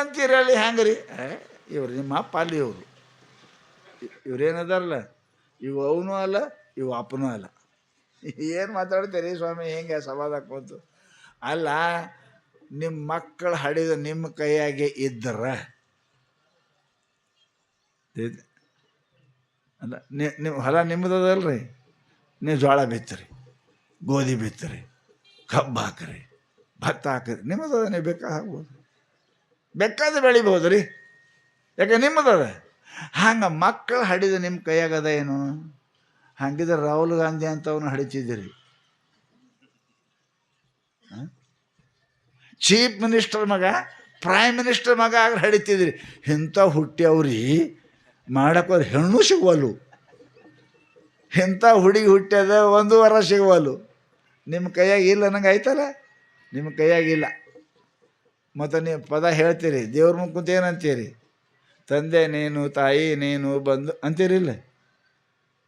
ಅಂತೀರಲ್ಲಿ ಹೆಂಗೆ ರೀ ಇವ್ರು ನಿಮ್ಮ ಅಪ್ಪ ಅಲ್ಲಿ ಇವರು. ಇವ್ರೇನದಾರಲ್ಲ ಇವು ಅವನು ಅಲ್ಲ, ಇವು ಅಪ್ಪನೂ ಅಲ್ಲ. ಏನು ಮಾತಾಡ್ತೀರಿ ಸ್ವಾಮಿ, ಹೆಂಗೆ ಸವಾದ ಕೂತು ಅಲ್ಲ ನಿಮ್ಮ ಮಕ್ಕಳು ಹಡಿದ ನಿಮ್ಮ ಕೈಯಾಗೆ ಇದ್ದರ ಇದು- ಅಲ್ಲ ನಿಮ್ಮ ಹೊಲ ನಿಮ್ಮದಲ್ರಿ ನೀವು ಜೋಳ ಬಿತ್ತರಿ ಗೋಧಿ ಬಿತ್ತರಿ ಕಬ್ಬು ಹಾಕ್ರಿ, ಭತ್ತ ಹಾಕ್ರಿ ನಿಮ್ಮದ ನೀವು ಬೇಕಾ ಹಾಕ್ಬೋದು? ಬೇಕಾದ್ರೆ ಬೆಳಿಬೋದು ರೀ. ಯಾಕೆ ನಿಮ್ಮದದ ಹಂಗೆ ಮಕ್ಕಳು ಹಡಿದ ನಿಮ್ಮ ಕೈಯಾಗದ ಏನು? ಹಂಗಿದ್ರೆ ರಾಹುಲ್ ಗಾಂಧಿ ಅಂತವನು ಹಡಿತಿದ್ದೀರಿ. ಚೀಫ್ ಮಿನಿಸ್ಟರ್ ಮಗ, ಪ್ರೈಮ್ ಮಿನಿಸ್ಟರ್ ಮಗ ಆಗ ಹಡಿತಿದ್ರಿ ಇಂಥ ಹುಟ್ಟಿ ಅವ್ರಿ ಮಾಡಕ್ಕೆ ಹೆಣ್ಣು ಸಿಗುವಲ್ಲು. ಇಂಥ ಹುಡುಗಿ ಹುಟ್ಟ್ಯದ ಒಂದು ವರ ಸಿಗುವಲ್ಲು. ನಿಮ್ಮ ಕೈಯಾಗ ಇಲ್ಲ ನಂಗೆ ಆಯ್ತಲ್ಲ? ನಿಮ್ಮ ಕೈಯಾಗ ಇಲ್ಲ. ಮತ್ತು ನೀವು ಪದ ಹೇಳ್ತೀರಿ, ದೇವ್ರ ಮುಂದೆ ಏನು ಅಂತೀರಿ ತಂದೆ ನೀನು, ತಾಯಿ ನೀನು ಬಂದು ಅಂತೀರಿಲ್ಲ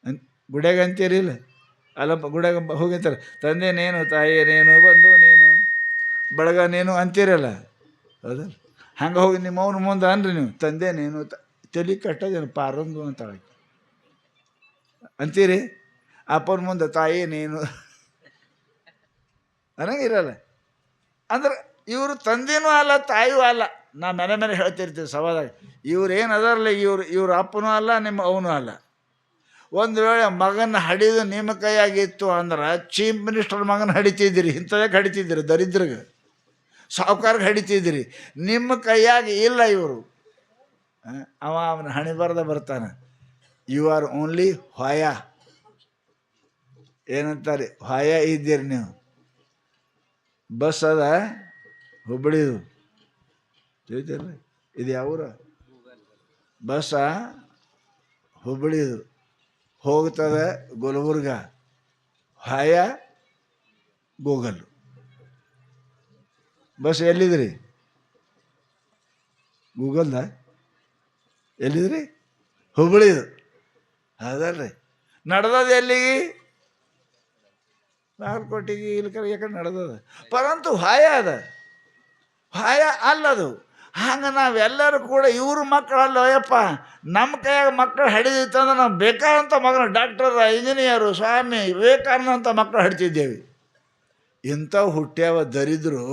ಅನ್, ಗುಡ್ಯಾಗ ಅಂತೀರಿಲ್ಲ ಅಲ್ಲ, ಗುಡ್ಯಾಗ ಹೋಗಿರ್ತಾರೆ, ತಂದೆ ನೀನು, ತಾಯಿ ನೀನು ಬಂದು ನೀನು, ಬಳಗ ನೀನು ಅಂತೀರಲ್ಲ ಹೌದಲ್ಲ? ಹಂಗೆ ಹೋಗಿ ನಿಮ್ಮ ಅವ್ರ ಮುಂದೆ ಅನ್ರಿ ನೀವು, ತಂದೆ ನೀನು ತಲೆ ಕಟ್ಟೋದೇನು, ಪಾರಂದು ಅಂತ ಅಂತೀರಿ? ಅಪ್ಪನ ಮುಂದೆ ತಾಯಿ ನೀನು. ಅನ್ನಂಗಿರಲ್ಲ ಅಂದ್ರೆ ಇವರು ತಂದೆನೂ ಅಲ್ಲ, ತಾಯಿಯೂ ಅಲ್ಲ. ನಾ ಮನೆ ಮನೆ ಹೇಳ್ತಿರ್ತೀವಿ ಸವಾದಾಗ ಇವ್ರು ಏನು ಅದರಲ್ಲ ಇವ್ರು, ಇವ್ರ ಅಪ್ಪನೂ ಅಲ್ಲ, ನಿಮ್ಮ ಅವನೂ ಅಲ್ಲ. ಒಂದು ವೇಳೆ ಮಗನ ಹಡಿದು ನಿಮ್ಮ ಕೈಯಾಗಿತ್ತು ಅಂದ್ರೆ ಚೀಫ್ ಮಿನಿಸ್ಟರ್ ಮಗನ ಹಡಿತಿದ್ದೀರಿ ಇಂಥದಕ್ಕೆ ಹಡಿತಿದ್ದೀರಿ ದರಿದ್ರಿಗೆ? ಸಾವುಕಾರ್ಗೆ ಹಡಿತಿದ್ದೀರಿ. ನಿಮ್ಮ ಕೈಯಾಗಿ ಇಲ್ಲ ಇವರು. ಅವ ಅವನ ಹಣಿ ಬರ್ದ ಬರ್ತಾನೆ. ಯು ಆರ್ ಓನ್ಲಿ ಹೊಯ. ಏನಂತಾರೆ? ಹೊಯ ಇದ್ದೀರಿ ನೀವು. ಬಸ್ ಅದ. ಹುಬ್ಬಳ್ಳಿದು. ತಿಳಿತೇನೆ ಇದು ಯಾವೂರ ಬಸ್ಸ ಹುಬ್ಬಳ್ಳಿದು. ಹೋಗ್ತದೆ ಗುಲ್ಬರ್ಗ. ಹಾಯ ಗೂಗಲ್. ಬಸ್ ಎಲ್ಲಿದ್ರಿ? ಗೂಗಲ್ದ? ಎಲ್ಲಿದ್ರಿ? ಹುಬ್ಬಳ್ಳಿದು. ಅದಲ್ರಿ ನಡ್ದದ ಎಲ್ಲಿಗೆ? ಕೋಟಿಗೆ ಇಲ್ಲಿ ಕಡೆ ಯಾಕಡೆ ನಡೆದದ ಪರಂತು ಹಾಯ ಅದ. ಹಾಯ ಅಲ್ಲದು. ಹಂಗೆ ನಾವೆಲ್ಲರೂ ಕೂಡ ಇವ್ರ ಮಕ್ಕಳಲ್ಲ, ಅಯ್ಯಪ್ಪ, ನಮ್ಮ ಕೈಯಾಗ ಮಕ್ಕಳು ಹಿಡಿದಿತ್ತಂದ್ರೆ ನಾವು ಬೇಕಾದಂಥ ಮಗನ ಡಾಕ್ಟರ್, ಇಂಜಿನಿಯರು, ಸ್ವಾಮಿ ವಿವೇಕಾನಂದಂಥ ಮಕ್ಕಳು ಹಡ್ತಿದ್ದೇವೆ. ಇಂಥವು ಹುಟ್ಟ್ಯಾವ ದರಿದ್ರು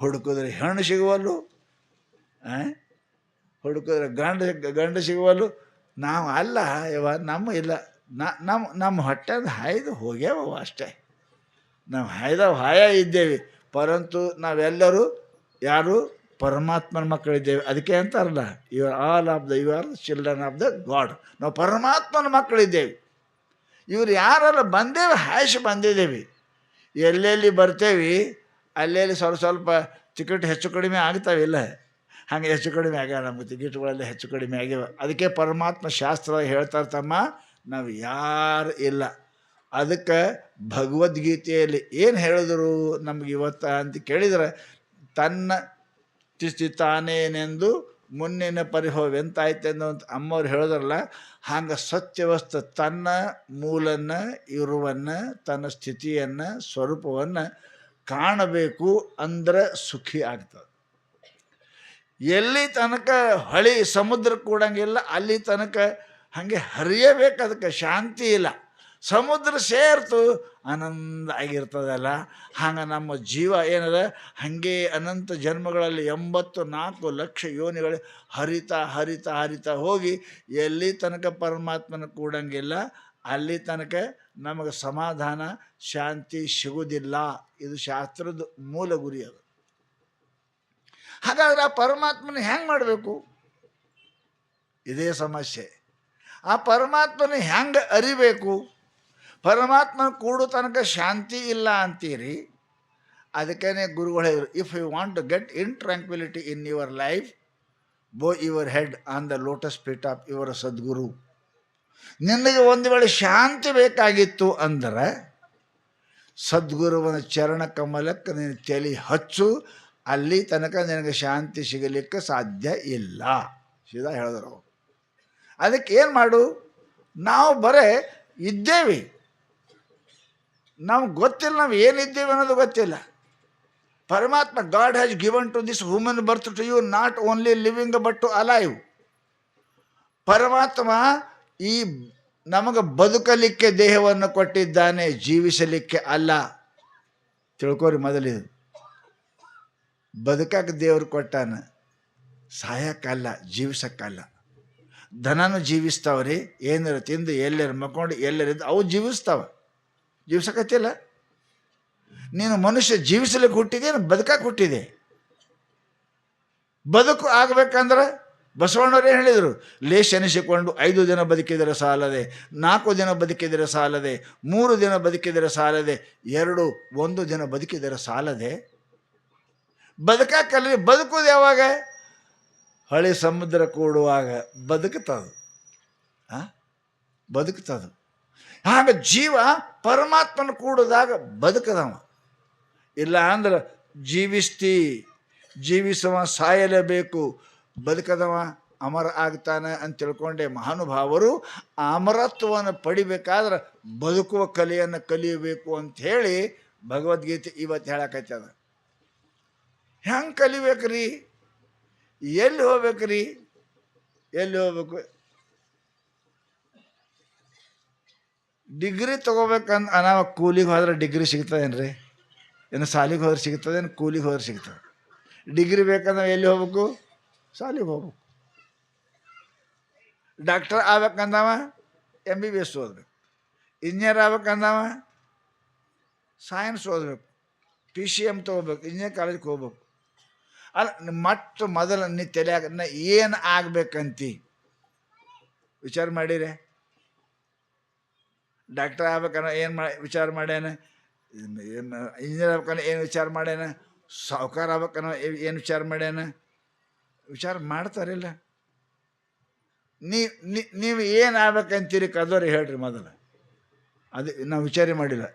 ಹುಡುಕಿದ್ರೆ ಹೆಣ್ಣು ಸಿಗುವಲ್ಲು? ಹುಡುಕಿದ್ರೆ ಗಂಡ ಗಂಡ ಸಿಗುವಲ್ಲು. ನಾವು ಅಲ್ಲ ಇವ ನಮ್ಮ ಇಲ್ಲ. ನಮ್ಮ ನಮ್ಮ ಹೊಟ್ಟೆದ ಹಾಯ್ದು ಹೋಗ್ಯಾವ ಅಷ್ಟೇ. ನಾವು ಹಾಯ್ದ ಹಾಯ ಇದ್ದೇವೆ. ಪರಂತು ನಾವೆಲ್ಲರೂ ಯಾರು? ಪರಮಾತ್ಮನ ಮಕ್ಕಳಿದ್ದೇವೆ. ಅದಕ್ಕೆ ಅಂತಾರಲ್ಲ you are all of the you are children of the God ನಾವು ಪರಮಾತ್ಮನ ಮಕ್ಕಳಿದ್ದೇವೆ. ಇವರು ಯಾರೆಲ್ಲ ಬಂದೇವೆ ಹಾಯಿಸಿ ಬಂದಿದ್ದೇವೆ. ಎಲ್ಲೆಲ್ಲಿ ಬರ್ತೇವೆ, ಅಲ್ಲೆಲ್ಲಿ ಸ್ವಲ್ಪ ಸ್ವಲ್ಪ ಟಿಕೆಟ್ ಹೆಚ್ಚು ಕಡಿಮೆ ಆಗ್ತಾವಿಲ್ಲ ಹಾಗೆ ಹೆಚ್ಚು ಕಡಿಮೆ ಆಗ್ಯಾವ ನಮ್ಗೆ ಟಿಕೆಟ್ಗಳೆಲ್ಲ ಹೆಚ್ಚು ಕಡಿಮೆ ಆಗ್ಯಾವ. ಅದಕ್ಕೆ ಪರಮಾತ್ಮ ಶಾಸ್ತ್ರ ಹೇಳ್ತಾರೆ ತಮ್ಮ, ನಾವು ಯಾರು ಇಲ್ಲ. ಅದಕ್ಕೆ ಭಗವದ್ಗೀತೆಯಲ್ಲಿ ಏನು ಹೇಳಿದ್ರು ನಮ್ಗೆ ಇವತ್ತ ಅಂತ ಕೇಳಿದ್ರೆ ತನ್ನ ತಿಸ್ತಿ ತಾನೇನೆಂದು ಮುನ್ನಿನ ಎಂದು ಅಂತ ಅಮ್ಮವ್ರು ಹೇಳಿದ್ರಲ್ಲ, ಹಂಗೆ ಸತ್ಯವಸ್ತು ತನ್ನ ಮೂಲನ್ನು, ಇರುವನ್ನು, ತನ್ನ ಸ್ಥಿತಿಯನ್ನು, ಸ್ವರೂಪವನ್ನು ಕಾಣಬೇಕು ಅಂದರೆ ಸುಖಿ ಆಗ್ತದೆ. ಎಲ್ಲಿ ತನಕ ಹೊಳಿ ಸಮುದ್ರ ಕೂಡಂಗಿಲ್ಲ, ಅಲ್ಲಿ ತನಕ ಹಾಗೆ ಹರಿಯಬೇಕು ಅದಕ್ಕೆ ಶಾಂತಿ ಇಲ್ಲ. ಸಮುದ್ರ ಸೇರ್ತು ಆನಂದ ಆಗಿರ್ತದಲ್ಲ. ಹಂಗೆ ನಮ್ಮ ಜೀವ ಏನದ? ಹಾಗೆ ಅನಂತ ಜನ್ಮಗಳಲ್ಲಿ ಎಂಬತ್ತು ನಾಲ್ಕು ಲಕ್ಷ ಯೋನಿಗಳು ಹರಿತಾ ಹರಿತಾ ಹರಿತಾ ಹೋಗಿ ಎಲ್ಲಿ ತನಕ ಪರಮಾತ್ಮನ ಕೂಡಂಗಿಲ್ಲ, ಅಲ್ಲಿ ತನಕ ನಮಗೆ ಸಮಾಧಾನ, ಶಾಂತಿ ಸಿಗುವುದಿಲ್ಲ ಇದು ಶಾಸ್ತ್ರದ ಮೂಲ ಗುರಿ ಅದು. ಹಾಗಾದ್ರೆ ಆ ಪರಮಾತ್ಮನ ಹೆಂಗೆ ಮಾಡಬೇಕು? ಇದೇ ಸಮಸ್ಯೆ. ಆ ಪರಮಾತ್ಮನ ಹೆಂಗೆ ಅರಿಬೇಕು? ಪರಮಾತ್ಮನ ಕೂಡು ತನಕ ಶಾಂತಿ ಇಲ್ಲ ಅಂತೀರಿ ಅದಕ್ಕೇ ಗುರುಗಳು ಹೇಳಿದರು if you want to get in tranquility in your life bow your head on the lotus feet of your Sadguru ನಿನಗೆ ಒಂದು ವೇಳೆ ಶಾಂತಿ ಬೇಕಾಗಿತ್ತು ಅಂದ್ರೆ, ಸದ್ಗುರುವನ ಚರಣ ಕಮಲಕ್ಕೆ ನೀನು ತಲೆ ಹಚ್ಚು, ಅಲ್ಲಿ ತನಕ ನಿನಗೆ ಶಾಂತಿ ಸಿಗಲಿಕ್ಕೆ ಸಾಧ್ಯ ಇಲ್ಲ. ಸೀದಾ ಹೇಳಿದ್ರು ಅದಕ್ಕೆ ಏನು ಮಾಡು, ನಾವು ಬರೇ ಇದ್ದೇವೆ. ನಮ್ಗೆ ಗೊತ್ತಿಲ್ಲ, ನಾವು ಏನಿದ್ದೇವೆ ಅನ್ನೋದು ಗೊತ್ತಿಲ್ಲ. ಪರಮಾತ್ಮ God has given to this woman birth to you not only living but to alive ಪರಮಾತ್ಮ ಈ ನಮಗೆ ಬದುಕಲಿಕ್ಕೆ ದೇಹವನ್ನು ಕೊಟ್ಟಿದ್ದಾನೆ, ಜೀವಿಸಲಿಕ್ಕೆ ಅಲ್ಲ. ತಿಳ್ಕೊರಿ ಮೊದಲಿದು. ಬದುಕಕ್ಕೆ ದೇವರು ಕೊಟ್ಟಾನ ಸಾಯಕ್ಕಲ್ಲ ಜೀವಿಸಕ್ಕಲ್ಲ ದನನು ಜೀವಿಸ್ತಾವ್ರಿ, ಏನಾರು ತಿಂದು ಎಲ್ಲರ ಮಕ್ಕೊಂಡು ಎಲ್ಲರಿದ್ದು ಅವು ಜೀವಿಸ್ತಾವ. ಜೀವಿಸಕತ್ತಿಲ್ಲ. ನೀನು ಮನುಷ್ಯ ಜೀವಿಸಲಿಕ್ಕೆ ಹುಟ್ಟಿದೆ ಬದುಕಕ್ಕೆ ಹುಟ್ಟಿದೆ. ಬದುಕು ಆಗಬೇಕಂದ್ರೆ ಬಸವಣ್ಣವ್ರು ಏನು ಹೇಳಿದರು? ಲೇಷ್ ಎನಿಸಿಕೊಂಡು ಐದು ದಿನ ಬದುಕಿದರೆ ಸಾಲದೆ, ನಾಲ್ಕು ದಿನ ಬದುಕಿದರೆ ಸಾಲದೆ, ಮೂರು ದಿನ ಬದುಕಿದರೆ ಸಾಲದೆ, ಎರಡು, ಒಂದು ದಿನ ಬದುಕಿದರೆ ಸಾಲದೆ. ಬದುಕಕ್ಕಲ್ಲಿ ಬದುಕುದು ಯಾವಾಗ? ಹಳೆ ಸಮುದ್ರ ಕೂಡುವಾಗ ಬದುಕುತ್ತದು. ಹಾಂ ಬದುಕುತ್ತದು. ಹಾಗೆ ಜೀವ ಪರಮಾತ್ಮನ ಕೂಡಿದಾಗ ಬದುಕದವ. ಇಲ್ಲ ಅಂದ್ರೆ ಜೀವಿಸ್ತಿ, ಜೀವಿಸುವ ಸಾಯಲೇಬೇಕು, ಬದುಕದವ, ಅಮರ ಆಗ್ತಾನೆ ಅಂತ ತಿಳ್ಕೊಂಡೆ ಮಹಾನುಭಾವರು, ಅಮರತ್ವವನ್ನು ಪಡಿಬೇಕಾದ್ರೆ ಬದುಕುವ ಕಲೆಯನ್ನು ಕಲಿಯಬೇಕು ಅಂತ ಹೇಳಿ ಭಗವದ್ಗೀತೆ ಇವತ್ತು ಹೇಳಕತ್ತದ. ಹೆಂಗೆ ಕಲಿಬೇಕ್ರಿ? ಎಲ್ಲಿ ಹೋಗ್ಬೇಕ್ರಿ? ಎಲ್ಲಿ ಹೋಗ್ಬೇಕು? ಡಿಗ್ರಿ ತೊಗೋಬೇಕಂದ್ ನಾವು ಕೂಲಿಗೆ ಹೋದ್ರೆ ಡಿಗ್ರಿ ಸಿಗ್ತದೇನ್ರಿ? ಏನು ಸಾಲಿಗೆ ಹೋದ್ರೆ ಸಿಗ್ತದೆ, ಏನು ಕೂಲಿಗೆ ಹೋದ್ರೆ ಸಿಗ್ತದೆ? ಡಿಗ್ರಿ ಬೇಕಂದ್ರೆ ಎಲ್ಲಿ ಹೋಗ್ಬೇಕು? ಸಾಲಿಗೆ ಹೋಗ್ಬೇಕು. ಡಾಕ್ಟರ್ ಆಗ್ಬೇಕಂದವ ಎಂ ಬಿ ಬಿ ಎಸ್ ಓದ್ಬೇಕು. ಇಂಜಿನಿಯರ್ ಆಗ್ಬೇಕಂದವ ಸೈನ್ಸ್ ಓದಬೇಕು. ಪಿ ಸಿ ಎಂ ತೊಗೋಬೇಕು, ಇಂಜಿನಿಯರ್ ಕಾಲೇಜ್ಗೆ ಹೋಗ್ಬೇಕು. ಅಲ್ಲ ಮೊಟ್ಟ ಮೊದಲು ನೀ ತಲೆ ಏನು ಆಗ್ಬೇಕಂತಿ? ವಿಚಾರ ಮಾಡಿರೆ. ಡಾಕ್ಟರ್ ಆಗ್ಬೇಕನ್ನೋ ಏನು ಮಾಡಿ ವಿಚಾರ ಏನು, ಇಂಜಿನಿಯರ್ ಆಗ್ಬೇಕನ್ನ ಏನು ವಿಚಾರ ಮಾಡ್ಯಾನ? ಸಾಹುಕಾರ ಆಗ್ಬೇಕನ್ನ ಏನು ವಿಚಾರ ಮಾಡ್ಯಾನ? ವಿಚಾರ ಮಾಡ್ತಾರಿಲ್ಲ. ನೀವು ನೀವು ಏನು ಆಗ್ಬೇಕಂತೀರಿ ಕದೋರಿ ಹೇಳ್ರಿ ಮೊದಲು. ಅದು, ನಾವು ವಿಚಾರ ಮಾಡಿಲ್ಲ.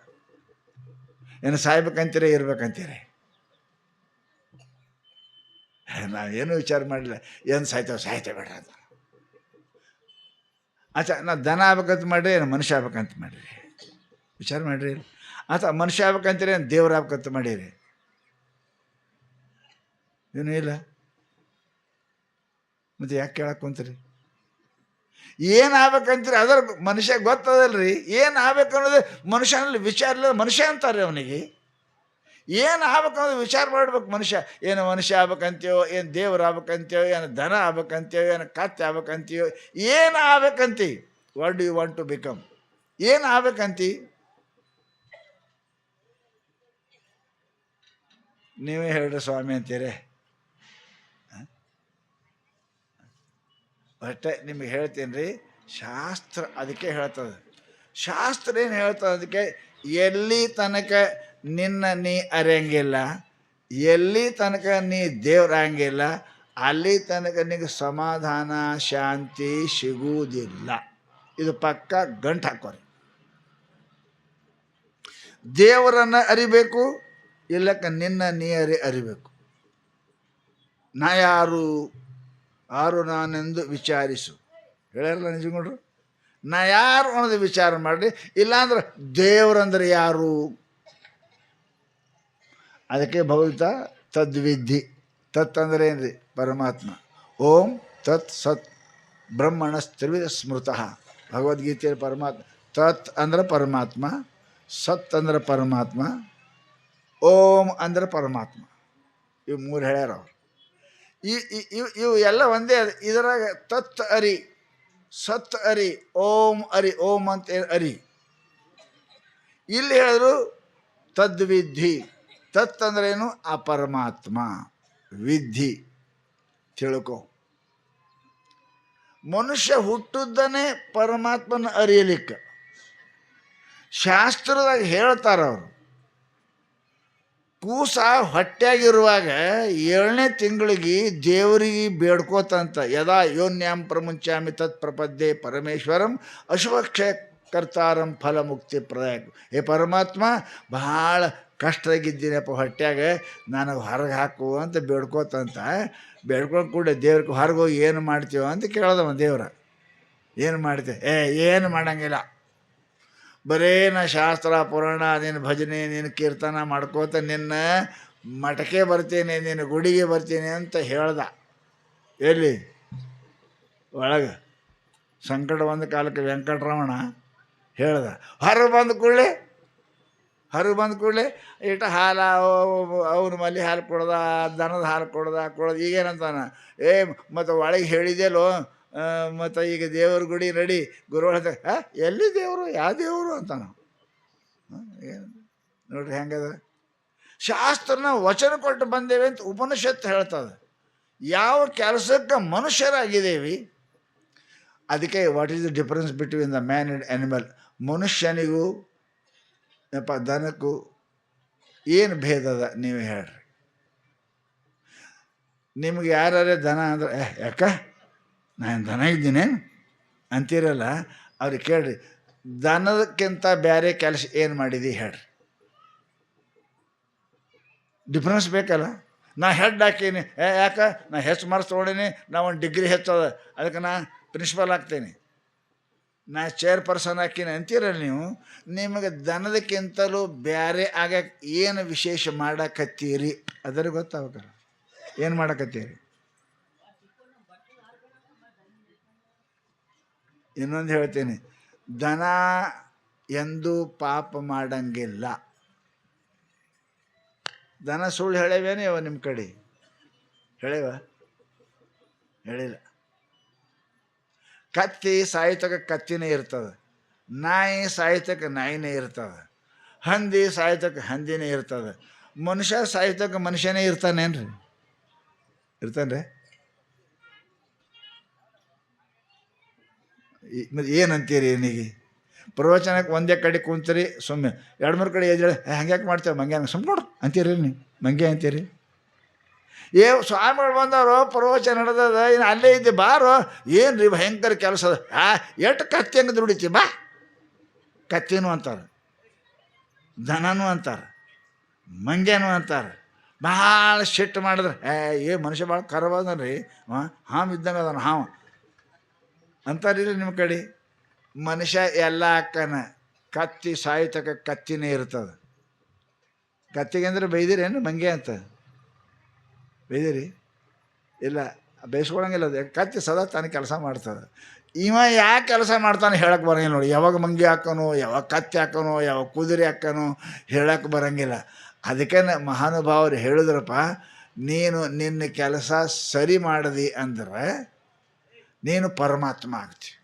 ಏನು ಸಾಯ್ಬೇಕಂತೀರಿ, ಇರ್ಬೇಕಂತೀರಿ? ಏನು ವಿಚಾರ ಮಾಡಿಲ್ಲ. ಏನು ಸಾಯ್ತೇವೆ ಸಾಯ್ತೇವೆ ಬೇಡ ಅಂತ. ಆಚಾ ನಾ ದನ ಆಗ್ಬೇಕಂತ ಮಾಡ್ರಿ, ಏನು ಮನುಷ್ಯ ಆಗ್ಬೇಕಂತ ಮಾಡಿರಿ. ವಿಚಾರ ಮಾಡಿರಿ. ಆತ ಮನುಷ್ಯ ಆಗ್ಬೇಕಂತೀರಿ, ಏನು ದೇವ್ರು ಆಗ್ಬೇಕಂತ ಮಾಡೀರಿ. ಏನೂ ಇಲ್ಲ. ಮತ್ತು ಯಾಕೆ ಕೇಳಕ್ಕೆ ಕುಂತೀರಿ? ಏನು ಆಗ್ಬೇಕಂತೀರಿ, ಅದರ ಮನುಷ್ಯ ಗೊತ್ತದಲ್ರಿ. ಏನು ಆಗ್ಬೇಕು ಅನ್ನೋದು ಮನುಷ್ಯನಲ್ಲಿ ವಿಚಾರ ಇಲ್ಲ, ಮನುಷ್ಯ ಅಂತಾರೆ ಅವನಿಗೆ. ಏನು ಆಗ್ಬೇಕು ಅನ್ನೋದು ವಿಚಾರ ಮಾಡ್ಬೇಕು ಮನುಷ್ಯ. ಏನು ಮನುಷ್ಯ ಆಗ್ಬೇಕಂತೀಯೋ, ಏನು ದೇವ್ರು ಆಗ್ಬೇಕಂತೀಯೋ, ಏನು ದನ ಆಗ್ಬೇಕಂತೀಯೋ, ಏನು ಕತ್ತೆ ಆಗ್ಬೇಕಂತೀಯೋ, ಏನು ಆಗ್ಬೇಕಂತಿ? What do you want to become ಏನು ಆಗ್ಬೇಕಂತಿ? ನೀವೇ ಹೇಳ್ರಿ ಸ್ವಾಮಿ ಅಂತೀರಿ. ಅಷ್ಟೇ ನಿಮಗೆ ಹೇಳ್ತೀನಿ ರೀ ಶಾಸ್ತ್ರ ಅದಕ್ಕೆ ಹೇಳ್ತದೆ. ಶಾಸ್ತ್ರ ಏನು ಹೇಳ್ತದೆ ಅದಕ್ಕೆ, ಎಲ್ಲಿ ತನಕ ನಿನ್ನ ನೀ ಅರಿಯಂಗಿಲ್ಲ, ಎಲ್ಲಿ ತನಕ ನೀ ದೇವ್ರಂಗಿಲ್ಲ ಅಲ್ಲಿ ತನಕ ನಿನಗೆ ಸಮಾಧಾನ, ಶಾಂತಿ ಸಿಗುವುದಿಲ್ಲ. ಇದು ಪಕ್ಕ ಗಂಟು ಹಾಕೋರಿ. ದೇವರನ್ನು ಅರಿಬೇಕು, ಇಲ್ಲಕ್ಕ ನಿನ್ನ ನೀ ಅರಿ ಅರಿಬೇಕು. ನಾ ಯಾರು ಯಾರು ನಾನೆಂದು ವಿಚಾರಿಸು. ಹೇಳ್ಯಾರಲ್ಲ ನಿಜಗೊಂಡ್ರು? ನಾ ಯಾರು ಅನ್ನೋದು ವಿಚಾರ ಮಾಡಿರಿ, ಇಲ್ಲಾಂದ್ರೆ ದೇವರಂದ್ರೆ ಯಾರು? ಅದಕ್ಕೆ ಭವಿತ ತದ್ವಿಧಿ ತತ್ ಅಂದ್ರೆ ರೀ ಪರಮಾತ್ಮ. ಓಂ ತತ್ ಸತ್ ಬ್ರಹ್ಮಣ ತ್ರಿವಿಧ ಸ್ಮೃತಃ. ಭಗವದ್ಗೀತೆಯಲ್ಲಿ ಪರಮಾತ್ಮ, ತತ್ ಅಂದ್ರೆ ಪರಮಾತ್ಮ, ಸತ್ ಅಂದ್ರೆ ಪರಮಾತ್ಮ, ಓಂ ಅಂದ್ರೆ ಪರಮಾತ್ಮ. ಇವು ಮೂರು ಹೇಳ್ಯಾರ ಅವ್ರು. ಈ ಇವು ಇವು ಎಲ್ಲ ಒಂದೇ ಇದರಾಗ ತತ್ ಅರಿ, ಸತ್ ಅರಿ, ಓಂ ಅರಿ, ಓಂ ಅಂತ ಅರಿ. ಇಲ್ಲಿ ಹೇಳಿದ್ರು ತದ್ವಿಧಿ ತತ್ ಅಂದ್ರೇನು ಆ ಪರಮಾತ್ಮ ವಿಧಿ ತಿಳ್ಕೊ. ಮನುಷ್ಯ ಹುಟ್ಟುದನ್ನೇ ಪರಮಾತ್ಮನ ಅರಿಯಲಿಕ್ಕೆ. ಶಾಸ್ತ್ರದಾಗ ಹೇಳ್ತಾರ ಅವರು. ಕೂಸ ಹೊಟ್ಟೆಯಾಗಿರುವಾಗ ಏಳನೇ ತಿಂಗಳಿಗೆ ದೇವರಿಗೆ ಬೇಡ್ಕೋತಂತ. ಯದಾ ಯೋನ್ಯಾಂ ಪ್ರಮುಂಚಾಮಿ ತತ್ ಪ್ರಪದ್ಯೆ ಪರಮೇಶ್ವರಂ ಅಶುಭಕ್ಷಯ ಕರ್ತಾರಂ ಫಲಮುಕ್ತಿ ಪ್ರದಾಯ ಹೇ ಪರಮಾತ್ಮ, ಭಾಳ ಕಷ್ಟದಾಗಿದ್ದೀನಪ್ಪ ಹೊಟ್ಟೆಯಾಗ, ನನಗೆ ಹೊರಗೆ ಹಾಕು ಅಂತ ಬೇಡ್ಕೋತಂತ, ಬೇಡ್ಕೊಂಡು ಕೂಡ ದೇವ್ರಿಗೆ ಹೊರಗೆ ಹೋಗಿ ಏನು ಮಾಡ್ತೀವೋ ಅಂತ ಕೇಳ್ದವ ದೇವ್ರ. ಏನು ಮಾಡ್ತೀವಿ ಏ, ಏನು ಮಾಡಂಗಿಲ್ಲ. ಬರೇ ನಾ ಶಾಸ್ತ್ರ, ಪುರಾಣ ನಿನ್ನ ಭಜನೆ ನಿನ್ನ ಕೀರ್ತನ ಮಾಡ್ಕೋತ ನಿನ್ನ ಮಠಕ್ಕೆ ಬರ್ತೀನಿ ನಿನ್ನ ಗುಡಿಗೆ ಬರ್ತೀನಿ ಅಂತ ಹೇಳ್ದ. ಎಲ್ಲಿ? ಒಳಗೆ. ಸಂಕಟ ಒಂದು ಕಾಲಕ್ಕೆ ವೆಂಕಟರಮಣ ಹೇಳ್ದ. ಹೊರ ಬಂದ ಕೂಡಲೇ ಹೊರಗೆ ಬಂದ ಕೂಡಲೇ ಇಟ್ಟು ಹಾಲು ಅವ್ನ ಮಲ್ಲಿ ಹಾಲು ಕೊಡ್ದ ದನದ ಹಾಲು ಕೊಡ್ದ ಕೊಡೋದು ಈಗೇನಂತಾನ? ಏ ಮತ್ತು ಒಳಗೆ ಹೇಳಿದೆಲ್ಲೋ ಮತ್ತು ಈಗ ದೇವ್ರ ಗುಡಿ ನಡಿ ಗುರುಗಳ ಹಾಂ ಎಲ್ಲಿ ದೇವರು ಯಾವ ದೇವರು ಅಂತಾನ? ಹ್ಮ್, ಏನು? ನೋಡ್ರಿ ಹೆಂಗದ? ಶಾಸ್ತ್ರನ ವಚನ ಕೊಟ್ಟು ಬಂದೇವೆ ಅಂತ ಉಪನಿಷತ್ತು ಹೇಳ್ತದೆ. ಯಾವ ಕೆಲಸಕ್ಕೆ ಮನುಷ್ಯರಾಗಿದ್ದೇವೆ ಅದಕ್ಕೆ what is the difference between the man and animal ಮನುಷ್ಯನಿಗೂ ಯಪ್ಪ, ದನಕ್ಕೂ ಏನು ಭೇದ ಅದ ನೀವು ಹೇಳ್ರಿ? ನಿಮ್ಗೆ ಯಾರೇ ದನ ಅಂದ್ರೆ, ಏ, ಯಾಕ? ನಾನು ದನ ಇದ್ದೀನಿ ಅಂತೀರಲ್ಲ, ಅವ್ರಿಗೆ ಕೇಳ್ರಿ ದನದಕ್ಕಿಂತ ಬೇರೆ ಕೆಲಸ ಏನು ಮಾಡಿದಿ ಹೇಳ್ರಿ? ಡಿಫ್ರೆನ್ಸ್ ಬೇಕಲ್ಲ? ನಾ ಹೆಡ್ ಹಾಕೀನಿ, ಏ, ಯಾಕೆ? ನಾ ಹೆಚ್ಚು ಮಾರ್ಕ್ಸ್ ತೊಗೊಂಡೀನಿ, ನಾ ಒಂದು ಡಿಗ್ರಿ ಹೆಚ್ಚದ, ಅದಕ್ಕೆ ನಾ ಪ್ರಿನ್ಸಿಪಲ್ ಆಗ್ತೀನಿ. ನಾ ಚೇರ್ ಪರ್ಸನ್ ಹಾಕೀನಿ ಅಂತೀರಲ್ಲ ನೀವು, ನಿಮಗೆ ದನದಕ್ಕಿಂತಲೂ ಬೇರೆ ಆಗಕ್ಕೆ ಏನು ವಿಶೇಷ ಮಾಡಕತ್ತೀರಿ? ಅದರ ಗೊತ್ತಾಗಲ್ಲ. ಏನು ಮಾಡಕತ್ತೀರಿ? ಇನ್ನೊಂದು ಹೇಳ್ತೀನಿ. ದನ ಎಂದು ಪಾಪ ಮಾಡಂಗಿಲ್ಲ. ದನ ಸುಳ್ಳು ಹೇಳೇವೇನೇ ನಿಮ್ಮ ಕಡೆ? ಹೇಳೇವ? ಹೇಳಿಲ್ಲ. ಕತ್ತಿ ಸಾಯ್ತಕ ಕತ್ತಿನೇ ಇರ್ತದೆ. ನಾಯಿ ಸಾಯ್ತಕ ನಾಯಿನೇ ಇರ್ತದೆ. ಹಂದಿ ಸಾಯ್ತಕ ಹಂದಿನೇ ಇರ್ತದೆ. ಮನುಷ್ಯ ಸಾಯ್ತಕ ಮನುಷ್ಯನೇ ಇರ್ತಾನೇನ್ರಿ? ಇರ್ತಾನೆ ಮತ್ತು ಏನಂತೀರಿ ಏನಿಗೆ ಪ್ರವಚನಕ್ಕೆ ಒಂದೇ ಕಡೆ ಕುಂತೀರಿ ಸುಮ್ಮನೆ ಎರಡು ಮೂರು ಕಡೆ ಎದ್ದೇಳಿ ಹಂಗ್ಯಾಕೆ ಮಾಡ್ತೇವೆ ಮಂಗೆ ಸುಮ್ಮನೆ ನೋಡ್ರಿ ಅಂತೀರಿ ನೀವು? ಮಂಗೆ ಅಂತೀರಿ? ಏ, ಸ್ವಾಮಿಗಳು ಬಂದವರು ಪ್ರವಚನ ನಡೆದದ ಇನ್ನು ಅಲ್ಲೇ ಇದ್ದೆ, ಬಾರೋ. ಏನು ರೀ ಭಯಂಕರ ಕೆಲಸ ಅದ? ಆ ಎಷ್ಟು ಕತ್ತಿ ಹಂಗೆ ದುಡಿತಿ? ಬಾ. ಕತ್ತಿನೂ ಅಂತಾರೆ, ದನನೂ ಅಂತಾರೆ, ಮಂಗ್ಯನೂ ಅಂತಾರೆ. ಭಾಳ ಸಿಟ್ಟು ಮಾಡಿದ್ರೆ. ಏ ಏ, ಮನುಷ್ಯ ಭಾಳ ಕರವಾದನ್ ರೀ ಹಾಂ ಇದ್ದಂಗೆ ಅದಾನ, ಹಾಂ. ಅಂತಾರಿಲ್ಲ ನಿಮ್ಮ ಕಡೆ? ಮನುಷ್ಯ ಎಲ್ಲ ಅಕ್ಕನ ಕತ್ತಿ ಸಾಯ್ತಕ ಕತ್ತಿನೇ ಇರ್ತದೆ. ಕತ್ತಿಗೆ ಅಂದ್ರೆ ಬೈದಿರೇನು? ಮಂಗೆ ಅಂತ. ಬೈದಿರಿ? ಇಲ್ಲ ಬೇಯಿಸ್ಕೊಳಂಗಿಲ್ಲ ಅದು. ಕತ್ತಿ ಸದಾ ತಾನು ಕೆಲಸ ಮಾಡ್ತದೆ. ಇವ ಯಾಕೆ ಕೆಲಸ ಮಾಡ್ತಾನೆ ಹೇಳಕ್ಕೆ ಬರಂಗಿಲ್ಲ ನೋಡಿ. ಯಾವಾಗ ಮಂಗಿ ಹಾಕೋನು, ಯಾವಾಗ ಕತ್ತಿ ಹಾಕೋನು, ಯಾವಾಗ ಕುದುರೆ ಹಾಕೋನು ಹೇಳಕ್ಕೆ ಬರಂಗಿಲ್ಲ. ಅದಕ್ಕೆ ಮಹಾನುಭಾವರು ಹೇಳಿದ್ರಪ್ಪ, ನೀನು ನಿನ್ನ ಕೆಲಸ ಸರಿ ಮಾಡದಿ ಅಂದ್ರೆ ನೀನು ಪರಮಾತ್ಮ ಆಗ್ತಿ.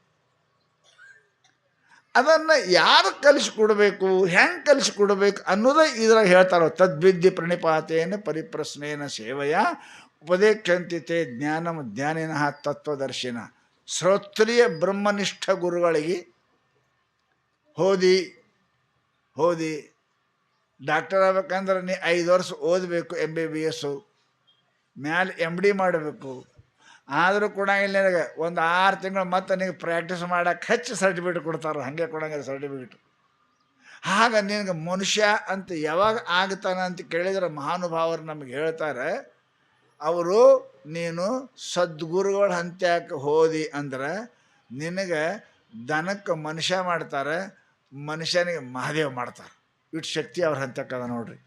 ಅದನ್ನು ಯಾರು ಕಲಿಸ್ಕೊಡ್ಬೇಕು, ಹೆಂಗೆ ಕಲಿಸಿಕೊಡಬೇಕು ಅನ್ನೋದೇ ಇದ್ರಾಗ ಹೇಳ್ತಾರೆ, ತದ್ವಿದ್ಯ ಪ್ರಣಿಪಾತೇನ ಪರಿಪ್ರಶ್ನೇನ ಸೇವೆಯ ಉಪದೇಕ್ಷಂತಿತೆ ಜ್ಞಾನಂ ಜ್ಞಾನಿನಃ ತತ್ವದರ್ಶಿನ. ಶ್ರೋತ್ರಿಯ ಬ್ರಹ್ಮನಿಷ್ಠ ಗುರುಗಳಿಗೆ ಹೋದಿ ಹೋದಿ. ಡಾಕ್ಟರ್ ಆಗ್ಬೇಕಂದ್ರೆ ನೀ ಐದು ವರ್ಷ ಓದಬೇಕು ಎಂ ಬಿ ಬಿ ಎಸ್ಸು ಮ್ಯಾಲೆ ಎಂ ಡಿ ಮಾಡಬೇಕು. ಆದರೂ ಕೂಡ ಇಲ್ಲಿ ನಿನಗೆ ಒಂದು ಆರು ತಿಂಗಳು ಮತ್ತೆ ನಿನಗೆ ಪ್ರಾಕ್ಟೀಸ್ ಮಾಡಕ್ಕೆ ಹೆಚ್ಚು ಸರ್ಟಿಫಿಕೇಟ್ ಕೊಡ್ತಾರೆ ಹಾಗೆ ಕೊಡಂಗಿಲ್ಲ ಸರ್ಟಿಫಿಕೇಟ್ ಆಗ ನಿನಗೆ ಮನುಷ್ಯ ಅಂತ ಯಾವಾಗ ಆಗ್ತಾನೆ ಅಂತ ಕೇಳಿದ್ರೆ ಮಹಾನುಭಾವರು ನಮಗೆ ಹೇಳ್ತಾರೆ, ಅವರು ನೀನು ಸದ್ಗುರುಗಳ ಹಂತ್ಯಕ್ಕೆ ಹೋದಿ ಅಂದ್ರೆ ನಿನಗೆ ದನಕ್ಕೆ ಮನುಷ್ಯ ಮಾಡ್ತಾರೆ, ಮನುಷ್ಯನಿಗೆ ಮಹಾದೇವ ಮಾಡ್ತಾರೆ. ಇಟ್ಟು ಶಕ್ತಿ ಅವ್ರ ಹಂತಕ್ಕದ ನೋಡ್ರಿ.